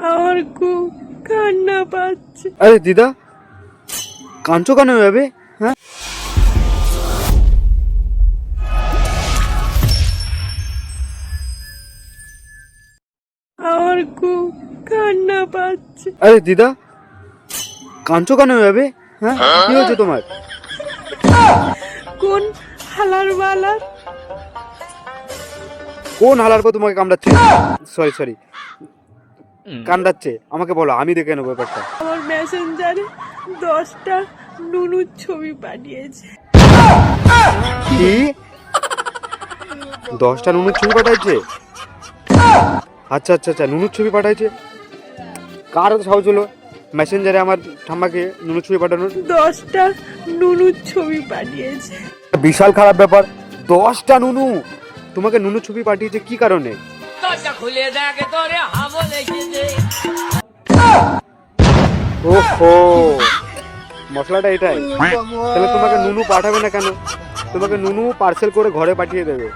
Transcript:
আমার খুব কান্না পাচ্ছে। আরে দিদা কাঁদছো কেন এভাবে? হ্যাঁ? আমার খুব কান্না পাচ্ছে। আরে দিদা কাঁদছো কেন এভাবে? হ্যাঁ? কি হয়েছে তোমার? কোন হালার বালার কোন হালার পর তোমাকে কামড়াচ্ছে? সরি সরি কামড়াচ্ছে আমাকে বলো আমি দেখে নেব ব্যাপারটা। আমার মেসেঞ্জারে দশটা নুনুর ছবি পাঠিয়েছে। কি? দশটা নুনুর ছবি পাঠাইছে? আচ্ছা আচ্ছা আচ্ছা নুনুর ছবি পাঠাইছে? কার সাহস হলো? মেসেঞ্জারে আমার ঠাম্মাকে নুনুর ছবি পাঠানোর? দশটা নুনুর ছবি পাঠিয়েছে। বিশাল খারাপ ব্যাপার। দশটা নুনু! তোমাকে নুনুর ছবি পাঠিয়েছে কি কারণে? দরজা খুলে তোরে হাবো ওহো, মশলাটা এটাই। তাহলে তোমাকে নুনু পাঠাবে না কেন? তোমাকে নুনু পার্সেল করে ঘরে পাঠিয়ে দেবে।